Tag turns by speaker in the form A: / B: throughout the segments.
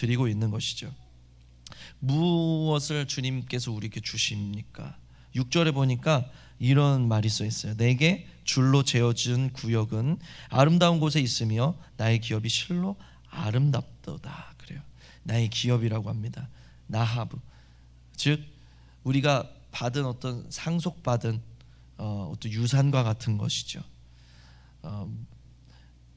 A: 드리고 있는 것이죠. 무엇을 주님께서 우리에게 주십니까? 6절에 보니까 이런 말이 써 있어요. 내게 줄로 재어준 구역은 아름다운 곳에 있으며 나의 기업이 실로 아름답도다. 그래요. 나의 기업이라고 합니다. 나하브. 즉 우리가 받은 어떤 상속받은 어, 어떤 유산과 같은 것이죠. 어,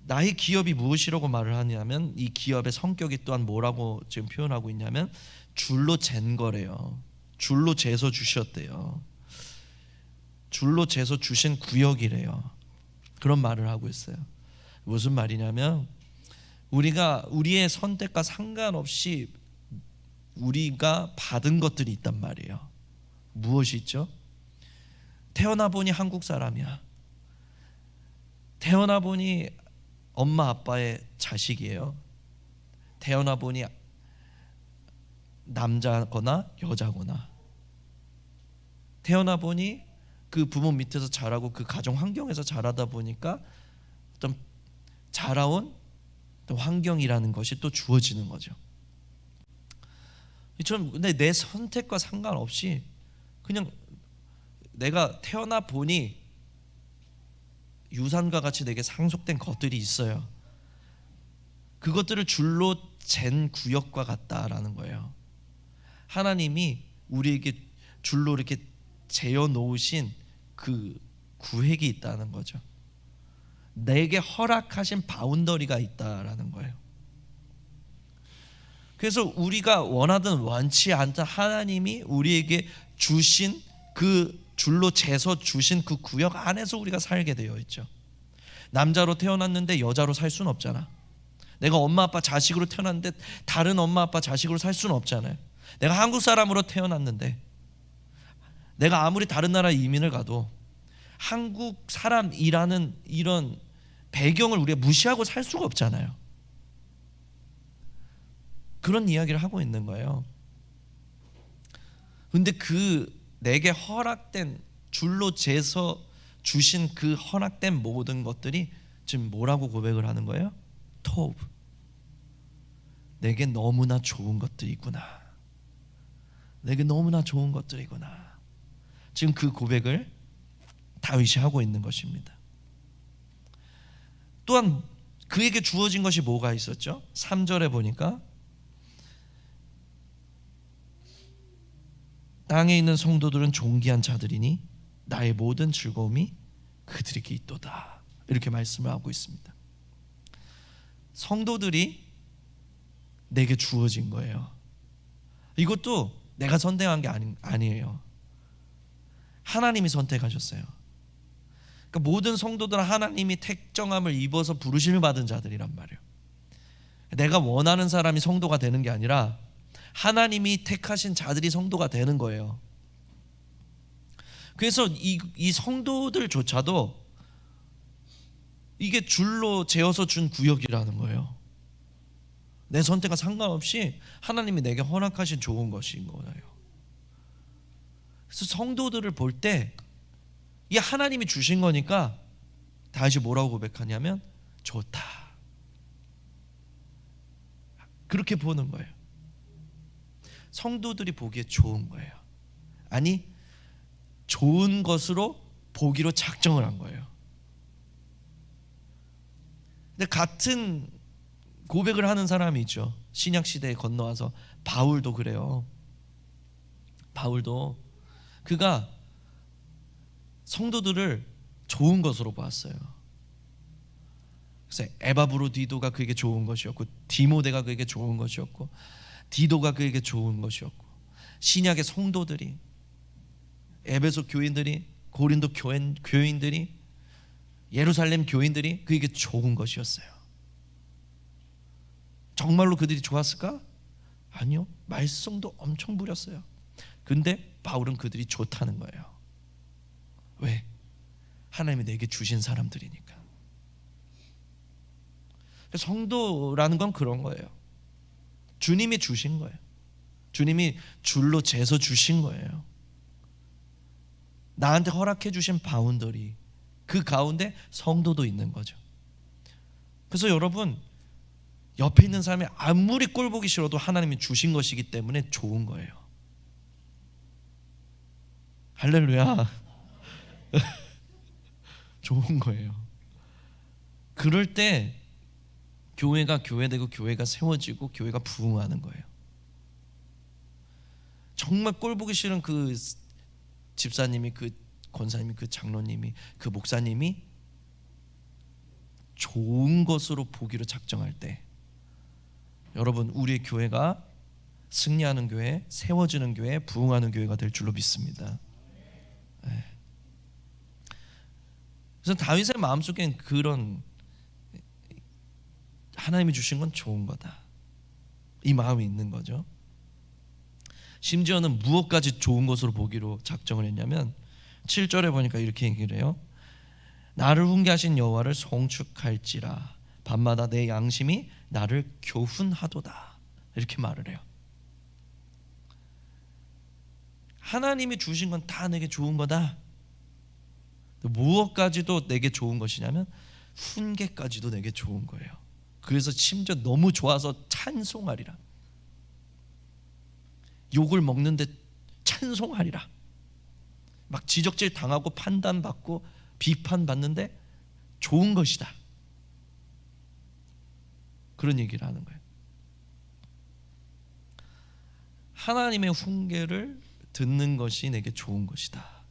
A: 나의 기업이 무엇이라고 말을 하냐면 이 기업의 성격이 또한 뭐라고 지금 표현하고 있냐면 줄로 잰 거래요. 줄로 재서 주셨대요. 줄로 재서 주신 구역이래요. 그런 말을 하고 있어요. 무슨 말이냐면 우리가 우리의 선택과 상관없이 우리가 받은 것들이 있단 말이에요. 무엇이 있죠? 태어나 보니 한국 사람이야. 태어나 보니 엄마 아빠의 자식이에요. 태어나 보니 남자거나 여자거나 태어나 보니 그 부모 밑에서 자라고 그 가정 환경에서 자라다 보니까 어떤 자라온 어떤 환경이라는 것이 또 주어지는 거죠. 이처럼 근데 내 선택과 상관없이 그냥 내가 태어나 보니 유산과 같이 내게 상속된 것들이 있어요. 그것들을 줄로 잰 구역과 같다라는 거예요. 하나님이 우리에게 줄로 이렇게 재어 놓으신 그 구획이 있다는 거죠. 내게 허락하신 바운더리가 있다라는 거예요. 그래서 우리가 원하든 원치 않든 하나님이 우리에게 주신 그 줄로 재서 주신 그 구역 안에서 우리가 살게 되어 있죠. 남자로 태어났는데 여자로 살 수는 없잖아. 내가 엄마 아빠 자식으로 태어났는데 다른 엄마 아빠 자식으로 살 수는 없잖아요. 내가 한국 사람으로 태어났는데 내가 아무리 다른 나라 이민을 가도 한국 사람이라는 이런 배경을 우리가 무시하고 살 수가 없잖아요. 그런 이야기를 하고 있는 거예요. 근데 그 내게 허락된 줄로 재서 주신 그 허락된 모든 것들이 지금 뭐라고 고백을 하는 거예요? 토브. 내게 너무나 좋은 것들이구나. 내게 너무나 좋은 것들이구나. 지금 그 고백을 다윗이 하고 있는 것입니다. 또한 그에게 주어진 것이 뭐가 있었죠? 3절에 보니까 땅에 있는 성도들은 존귀한 자들이니 나의 모든 즐거움이 그들에게 있도다. 이렇게 말씀을 하고 있습니다. 성도들이 내게 주어진 거예요. 이것도 내가 선택한 게 아니, 아니에요. 하나님이 선택하셨어요. 그러니까 모든 성도들은 하나님이 택정함을 입어서 부르심을 받은 자들이란 말이에요. 내가 원하는 사람이 성도가 되는 게 아니라 하나님이 택하신 자들이 성도가 되는 거예요. 그래서 이, 이 성도들조차도 이게 줄로 재어서 준 구역이라는 거예요. 내 선택과 상관없이 하나님이 내게 허락하신 좋은 것인 거예요. 그래서 성도들을 볼 때 이 하나님이 주신 거니까 다시 뭐라고 고백하냐면 좋다. 그렇게 보는 거예요. 성도들이 보기에 좋은 거예요. 아니 좋은 것으로 보기로 작정을 한 거예요. 근데 같은 고백을 하는 사람이 있죠. 신약 시대에 건너와서 바울도 그래요. 바울도 그가 성도들을 좋은 것으로 보았어요. 그래서 에바브로디도가 그에게 좋은 것이었고 디모데가 그에게 좋은 것이었고 디도가 그에게 좋은 것이었고 신약의 성도들이 에베소 교인들이 고린도 교인, 교인들이 예루살렘 교인들이 그에게 좋은 것이었어요. 정말로 그들이 좋았을까? 아니요. 말썽도 엄청 부렸어요. 근데 바울은 그들이 좋다는 거예요. 왜? 하나님이 내게 주신 사람들이니까. 성도라는 건 그런 거예요. 주님이 주신 거예요. 주님이 줄로 재서 주신 거예요. 나한테 허락해 주신 바운더리 그 가운데 성도도 있는 거죠. 그래서 여러분 옆에 있는 사람이 아무리 꼴 보기 싫어도 하나님이 주신 것이기 때문에 좋은 거예요. 할렐루야. 좋은 거예요. 그럴 때 교회가 교회되고 교회가 세워지고 교회가 부흥하는 거예요. 정말 꼴 보기 싫은 그 집사님이 그 권사님이 그 장로님이 그 목사님이 좋은 것으로 보기로 작정할 때 여러분 우리의 교회가 승리하는 교회, 세워지는 교회, 부흥하는 교회가 될 줄로 믿습니다. 네. 그래서 다윗의 마음속엔 그런 하나님이 주신 건 좋은 거다. 이 마음이 있는 거죠. 심지어는 무엇까지 좋은 것으로 보기로 작정을 했냐면 7절에 보니까 이렇게 얘기를 해요. 나를 훈계하신 여호와를 송축할지라 밤마다 내 양심이 나를 교훈하도다. 이렇게 말을 해요. 하나님이 주신 건 다 내게 좋은 거다. 무엇까지도 내게 좋은 것이냐면 훈계까지도 내게 좋은 거예요. 그래서 심지어 너무 좋아서 찬송하리라. 욕을 먹는데 찬송하리라. 막 지적질 당하고 판단받고 비판받는데 좋은 것이다. 그런 얘기를 하는 거예요. 하나님의 훈계를 듣는 것이 내게 좋은 것이다.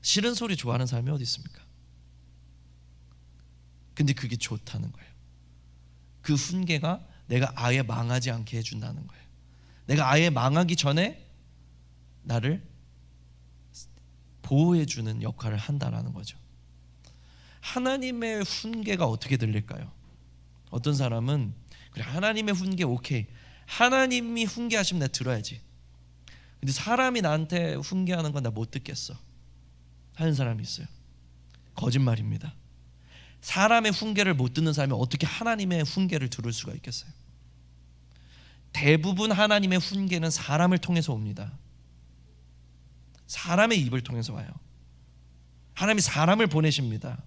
A: 싫은 소리 좋아하는 사람이 어디 있습니까? 근데 그게 좋다는 거예요. 그 훈계가 내가 아예 망하지 않게 해준다는 거예요. 내가 아예 망하기 전에 나를 보호해주는 역할을 한다라는 거죠. 하나님의 훈계가 어떻게 들릴까요? 어떤 사람은 그래 하나님의 훈계 오케이 하나님이 훈계하시면 내가 들어야지. 근데 사람이 나한테 훈계하는 건 나 못 듣겠어. 하는 사람이 있어요. 거짓말입니다. 사람의 훈계를 못 듣는 사람이 어떻게 하나님의 훈계를 들을 수가 있겠어요? 대부분 하나님의 훈계는 사람을 통해서 옵니다. 사람의 입을 통해서 와요. 하나님이 사람을 보내십니다.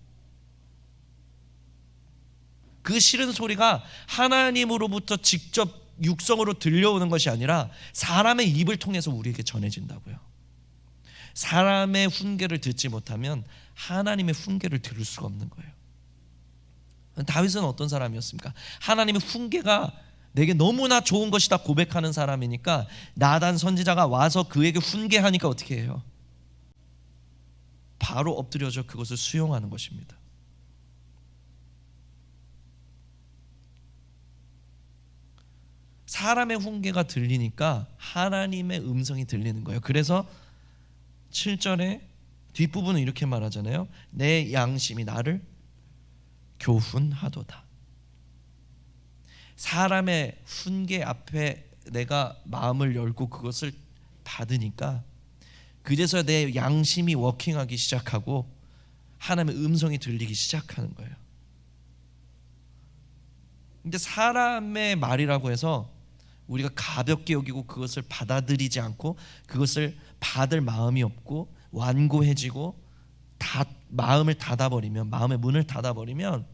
A: 그 싫은 소리가 하나님으로부터 직접 육성으로 들려오는 것이 아니라 사람의 입을 통해서 우리에게 전해진다고요. 사람의 훈계를 듣지 못하면 하나님의 훈계를 들을 수가 없는 거예요. 다윗은 어떤 사람이었습니까? 하나님의 훈계가 내게 너무나 좋은 것이다 고백하는 사람이니까 나단 선지자가 와서 그에게 훈계하니까 어떻게 해요? 바로 엎드려져 그것을 수용하는 것입니다. 사람의 훈계가 들리니까 하나님의 음성이 들리는 거예요. 그래서 7절에 뒷부분은 이렇게 말하잖아요. 내 양심이 나를 교훈하도다. 사람의 훈계 앞에 내가 마음을 열고 그것을 받으니까 그제서 내 양심이 워킹하기 시작하고 하나님의 음성이 들리기 시작하는 거예요. 근데 사람의 말이라고 해서 우리가 가볍게 여기고 그것을 받아들이지 않고 그것을 받을 마음이 없고 완고해지고 다 마음을 닫아버리면 마음의 문을 닫아버리면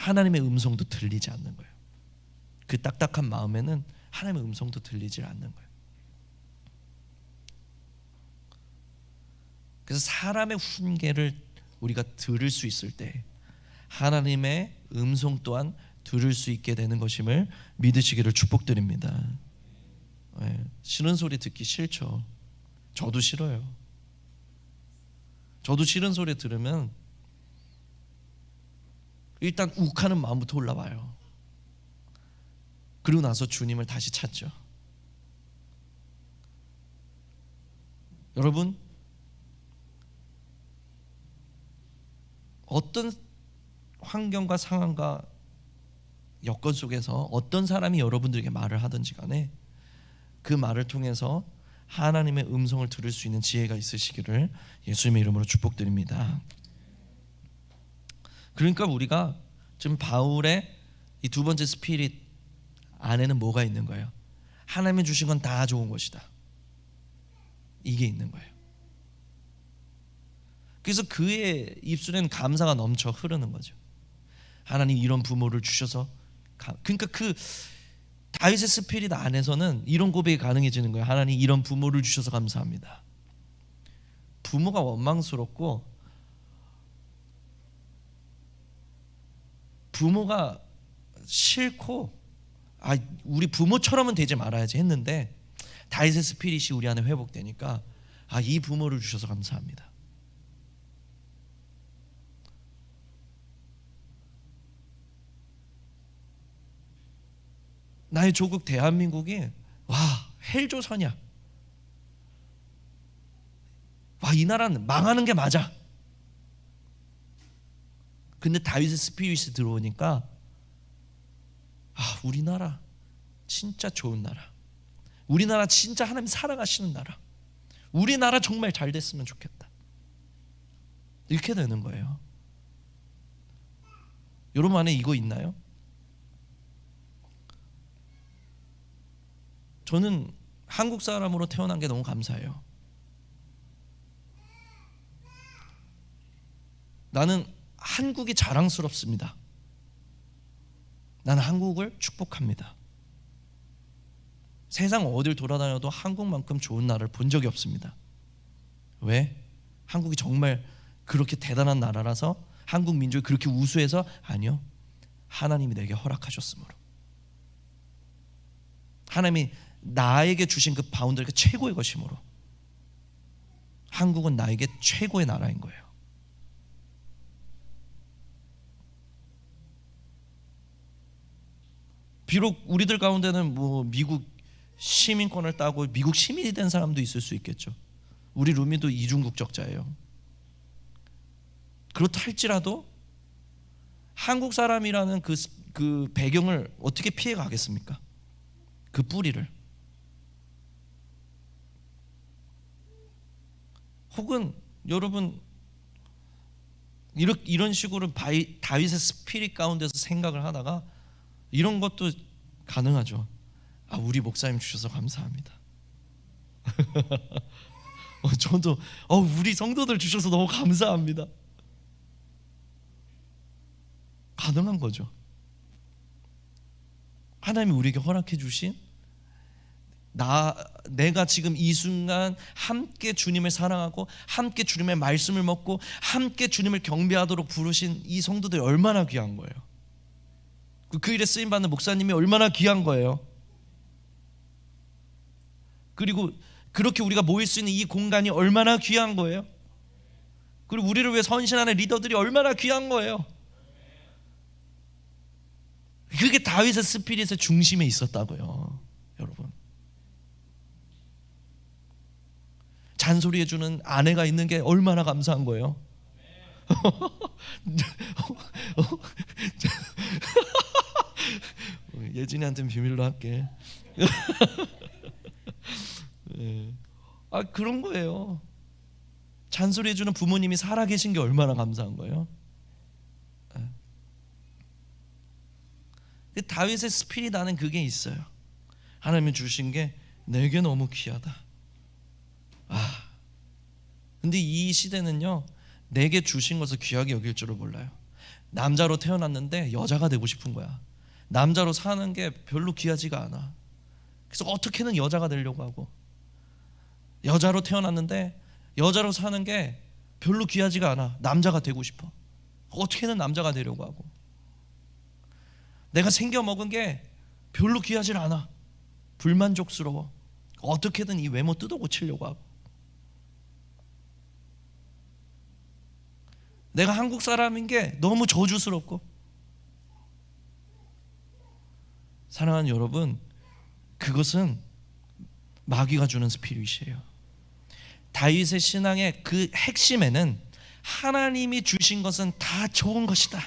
A: 하나님의 음성도 들리지 않는 거예요. 그 딱딱한 마음에는 하나님의 음성도 들리지 않는 거예요. 그래서 사람의 훈계를 우리가 들을 수 있을 때 하나님의 음성 또한 들을 수 있게 되는 것임을 믿으시기를 축복드립니다. 네, 싫은 소리 듣기 싫죠. 저도 싫어요. 저도 싫은 소리 들으면 일단 욱하는 마음부터 올라와요. 그리고 나서 주님을 다시 찾죠. 여러분 어떤 환경과 상황과 여건 속에서 어떤 사람이 여러분들에게 말을 하든지 간에 그 말을 통해서 하나님의 음성을 들을 수 있는 지혜가 있으시기를 예수님의 이름으로 축복드립니다. 그러니까 우리가 지금 바울의 이 두 번째 스피릿 안에는 뭐가 있는 거예요? 하나님이 주신 건 다 좋은 것이다. 이게 있는 거예요. 그래서 그의 입술에는 감사가 넘쳐 흐르는 거죠. 하나님 이런 부모를 주셔서 가- 그러니까 그 다윗의 스피릿 안에서는 이런 고백이 가능해지는 거예요. 하나님 이런 부모를 주셔서 감사합니다. 부모가 원망스럽고 부모가 싫고 아 우리 부모처럼은 되지 말아야지 했는데 다윗의 스피릿이 우리 안에 회복되니까 아 이 부모를 주셔서 감사합니다. 나의 조국 대한민국이 와 헬조선이야. 와 이 나라는 망하는 게 맞아. 근데 다윗의 스피릿이 들어오니까 아 우리나라 진짜 좋은 나라. 우리나라 진짜 하나님 사랑하시는 나라. 우리나라 정말 잘 됐으면 좋겠다. 이렇게 되는 거예요. 여러분 안에 이거 있나요? 저는 한국 사람으로 태어난 게 너무 감사해요. 나는 한국이 자랑스럽습니다. 나는 한국을 축복합니다. 세상 어딜 돌아다녀도 한국만큼 좋은 나라를 본 적이 없습니다. 왜? 한국이 정말 그렇게 대단한 나라라서 한국 민족이 그렇게 우수해서 아니요. 하나님이 내게 허락하셨으므로. 하나님이 나에게 주신 그 바운더리가 최고의 것이므로. 한국은 나에게 최고의 나라인 거예요. 비록 우리들 가운데는 뭐 미국 시민권을 따고 미국 시민이 된 사람도 있을 수 있겠죠. 우리 루미도 이중 국적자예요. 그렇다 할지라도 한국 사람이라는 그, 그 배경을 어떻게 피해 가겠습니까? 그 뿌리를. 혹은 여러분 이런 식으로 바이, 다윗의 스피릿 가운데서 생각을 하다가 이런 것도 가능하죠. 아 우리 목사님 주셔서 감사합니다. 어, 저도 어, 우리 성도들 주셔서 너무 감사합니다. 가능한 거죠. 하나님이 우리에게 허락해 주신 나 내가 지금 이 순간 함께 주님을 사랑하고 함께 주님의 말씀을 먹고 함께 주님을 경배하도록 부르신 이 성도들이 얼마나 귀한 거예요. 그, 그 일에 쓰임 받는 목사님이 얼마나 귀한 거예요. 그리고 그렇게 우리가 모일 수 있는 이 공간이 얼마나 귀한 거예요. 그리고 우리를 위해 선신하는 리더들이 얼마나 귀한 거예요. 그게 다윗의 스피릿의 중심에 있었다고요, 여러분. 잔소리해 주는 아내가 있는 게 얼마나 감사한 거예요. 예진이한테는 비밀로 할게. 예. 아 그런 거예요. 잔소리 해 주는 부모님이 살아계신 게 얼마나 감사한 거예요. 예. 다윗의 스피릿 안에 그게 있어요. 하나님이 주신 게 내게 너무 귀하다. 아, 근데 이 시대는요, 내게 주신 것을 귀하게 여길 줄을 몰라요. 남자로 태어났는데 여자가 되고 싶은 거야. 남자로 사는 게 별로 귀하지가 않아. 그래서 어떻게는 여자가 되려고 하고, 여자로 태어났는데 여자로 사는 게 별로 귀하지가 않아. 남자가 되고 싶어. 어떻게는 남자가 되려고 하고, 내가 생겨 먹은 게 별로 귀하지 않아. 불만족스러워. 어떻게든 이 외모 뜯어 고치려고 하고. 내가 한국 사람인 게 너무 저주스럽고. 사랑하는 여러분, 그것은 마귀가 주는 스피릿이에요. 다윗의 신앙의 그 핵심에는 하나님이 주신 것은 다 좋은 것이다.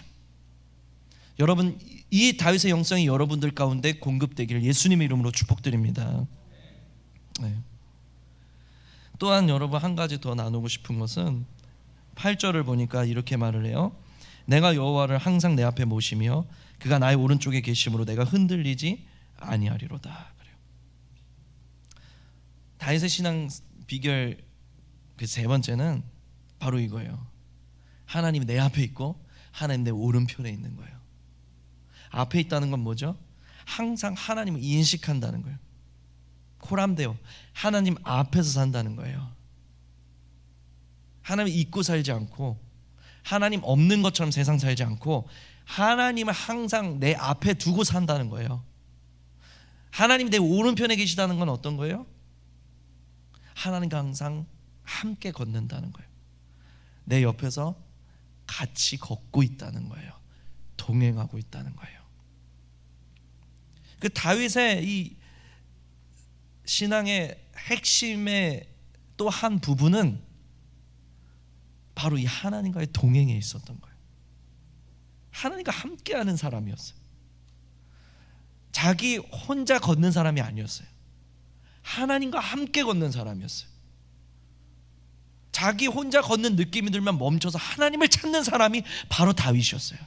A: 여러분 이 다윗의 영성이 여러분들 가운데 공급되기를 예수님의 이름으로 축복드립니다. 네. 또한 여러분 한 가지 더 나누고 싶은 것은 8절을 보니까 이렇게 말을 해요. 내가 여호와를 항상 내 앞에 모시며 그가 나의 오른쪽에 계심으로 내가 흔들리지 아니하리로다. 그래요. 다윗의 신앙 비결 그 세 번째는 바로 이거예요. 하나님이 내 앞에 있고 하나님 내 오른편에 있는 거예요. 앞에 있다는 건 뭐죠? 항상 하나님을 인식한다는 거예요. 코람데오 하나님 앞에서 산다는 거예요. 하나님 잊고 살지 않고 하나님 없는 것처럼 세상 살지 않고 하나님을 항상 내 앞에 두고 산다는 거예요. 하나님 내 오른편에 계시다는 건 어떤 거예요? 하나님과 항상 함께 걷는다는 거예요. 내 옆에서 같이 걷고 있다는 거예요. 동행하고 있다는 거예요. 그 다윗의 이 신앙의 핵심의 또 한 부분은 바로 이 하나님과의 동행에 있었던 거예요. 하나님과 함께하는 사람이었어요. 자기 혼자 걷는 사람이 아니었어요. 하나님과 함께 걷는 사람이었어요. 자기 혼자 걷는 느낌이 들면 멈춰서 하나님을 찾는 사람이 바로 다윗이었어요.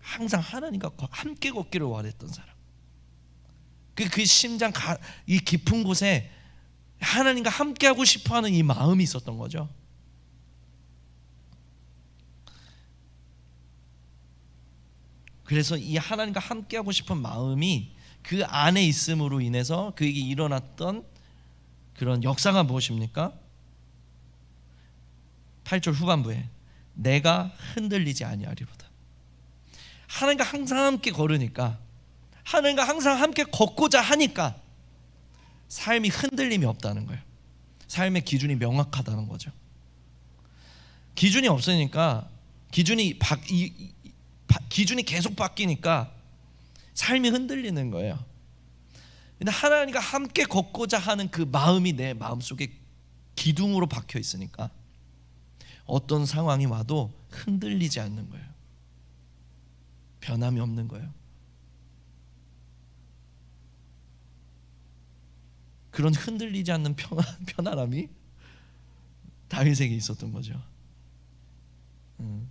A: 항상 하나님과 함께 걷기를 원했던 사람. 그, 그 심장 가, 이 깊은 곳에 하나님과 함께하고 싶어하는 이 마음이 있었던 거죠. 그래서 이 하나님과 함께하고 싶은 마음이 그 안에 있음으로 인해서 그에게 일어났던 그런 역사가 무엇입니까? 8절 후반부에 내가 흔들리지 아니하리로다. 하나님과 항상 함께 걸으니까 하나님과 항상 함께 걷고자 하니까 삶이 흔들림이 없다는 거예요. 삶의 기준이 명확하다는 거죠. 기준이 없으니까 기준이 바, 이, 기준이 계속 바뀌니까 삶이 흔들리는 거예요. 근데 하나님과 함께 걷고자 하는 그 마음이 내 마음속에 기둥으로 박혀 있으니까 어떤 상황이 와도 흔들리지 않는 거예요. 변함이 없는 거예요. 그런 흔들리지 않는 평안, 편안함이 다윗에게 있었던 거죠. 음.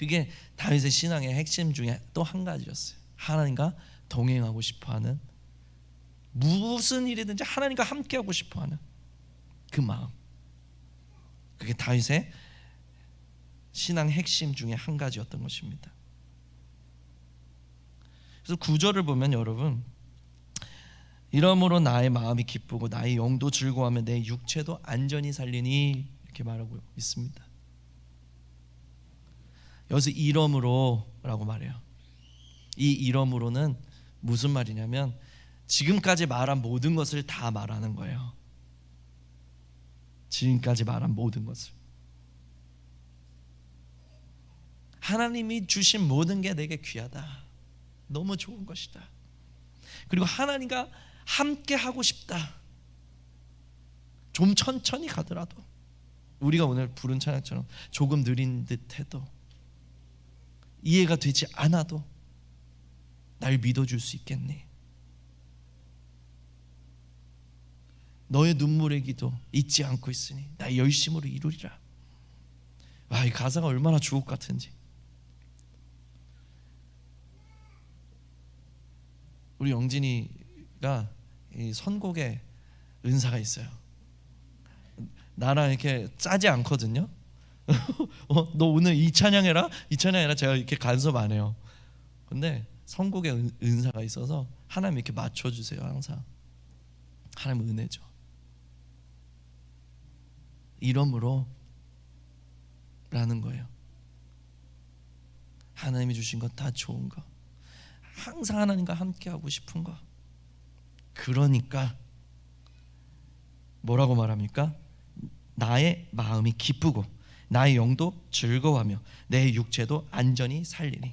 A: 그게 다윗의 신앙의 핵심 중에 또 한 가지였어요. 하나님과 동행하고 싶어하는 무슨 일이든지 하나님과 함께하고 싶어하는 그 마음. 그게 다윗의 신앙 핵심 중에 한 가지였던 것입니다. 그래서 구절을 보면 여러분 이러므로 나의 마음이 기쁘고 나의 영도 즐거워하며 내 육체도 안전히 살리니 이렇게 말하고 있습니다. 여기서 이러므로라고 말해요. 이 이러므로는 무슨 말이냐면 지금까지 말한 모든 것을 다 말하는 거예요. 지금까지 말한 모든 것을. 하나님이 주신 모든 게 내게 귀하다. 너무 좋은 것이다. 그리고 하나님과 함께 하고 싶다. 좀 천천히 가더라도 우리가 오늘 부른 찬양처럼 조금 느린 듯해도 이해가 되지 않아도 날 믿어줄 수 있겠니? 너의 눈물의 기도 잊지 않고 있으니 나의 열심으로 이루리라. 와, 이 가사가 얼마나 주옥 같은지. 우리 영진이가 이 선곡에 은사가 있어요. 나랑 이렇게 짜지 않거든요. 어, 너 오늘 이 찬양해라, 이 찬양해라. 제가 이렇게 간섭 안 해요. 근데 선곡에 은, 은사가 있어서 하나님 이렇게 맞춰주세요 항상. 하나님 은혜죠. 이러므로 라는 거예요. 하나님이 주신 것다 좋은 거. 항상 하나님과 함께 하고 싶은 거. 그러니까 뭐라고 말합니까? 나의 마음이 기쁘고 나의 영도 즐거워하며 내 육체도 안전히 살리니.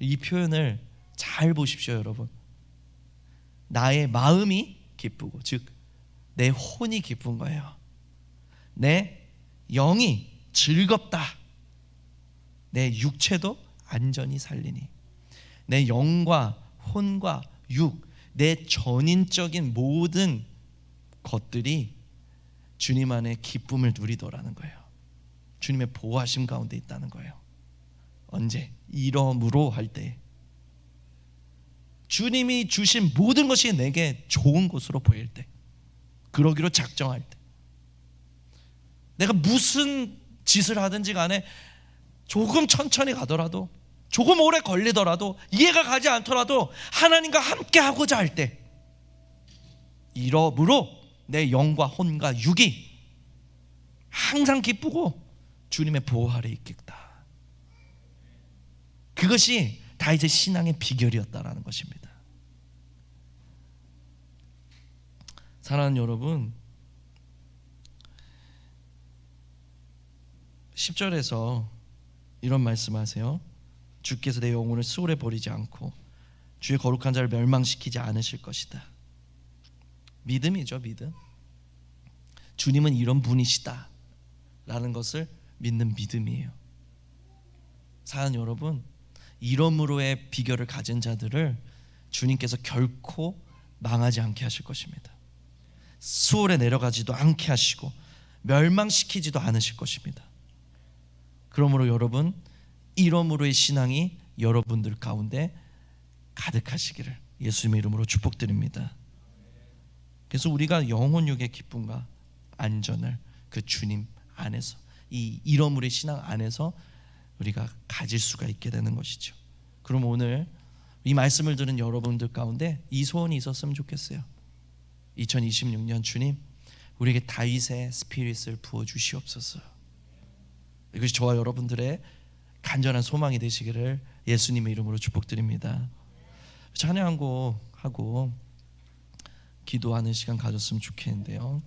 A: 이 표현을 잘 보십시오, 여러분. 나의 마음이 기쁘고 즉 내 혼이 기쁜 거예요. 내 영이 즐겁다. 내 육체도 안전히 살리니. 내 영과 혼과 육, 내 전인적인 모든 것들이 주님 안에 기쁨을 누리더라는 거예요. 주님의 보호하심 가운데 있다는 거예요. 언제? 이러므로 할 때. 주님이 주신 모든 것이 내게 좋은 것으로 보일 때. 그러기로 작정할 때. 내가 무슨 짓을 하든지 간에 조금 천천히 가더라도 조금 오래 걸리더라도 이해가 가지 않더라도 하나님과 함께 하고자 할 때 이러므로 내 영과 혼과 육이 항상 기쁘고 주님의 보호 아래 있겠다. 그것이 다윗의 신앙의 비결이었다라는 것입니다. 사랑하는 여러분, 10절에서 이런 말씀하세요. 주께서 내 영혼을 수월해 버리지 않고 주의 거룩한 자를 멸망시키지 않으실 것이다. 믿음이죠, 믿음. 주님은 이런 분이시다. 라는 것을 믿는 믿음이에요. 사는 여러분, 이러므로의 비결을 가진 자들을 주님께서 결코 망하지 않게 하실 것입니다. 수월에 내려가지도 않게 하시고 멸망시키지도 않으실 것입니다. 그러므로 여러분 이러므로의 신앙이 여러분들 가운데 가득하시기를 예수님의 이름으로 축복드립니다. 그래서 우리가 영혼육의 기쁨과 안전을 그 주님 안에서 이 이러므로의 신앙 안에서 우리가 가질 수가 있게 되는 것이죠. 그럼 오늘 이 말씀을 들은 여러분들 가운데 이 소원이 있었으면 좋겠어요. 2026년 주님 우리에게 다윗의 스피릿을 부어 주시옵소서. 이것이 저와 여러분들의 간절한 소망이 되시기를 예수님의 이름으로 축복드립니다. 찬양 한 곡 하고 기도하는 시간 가졌으면 좋겠는데요.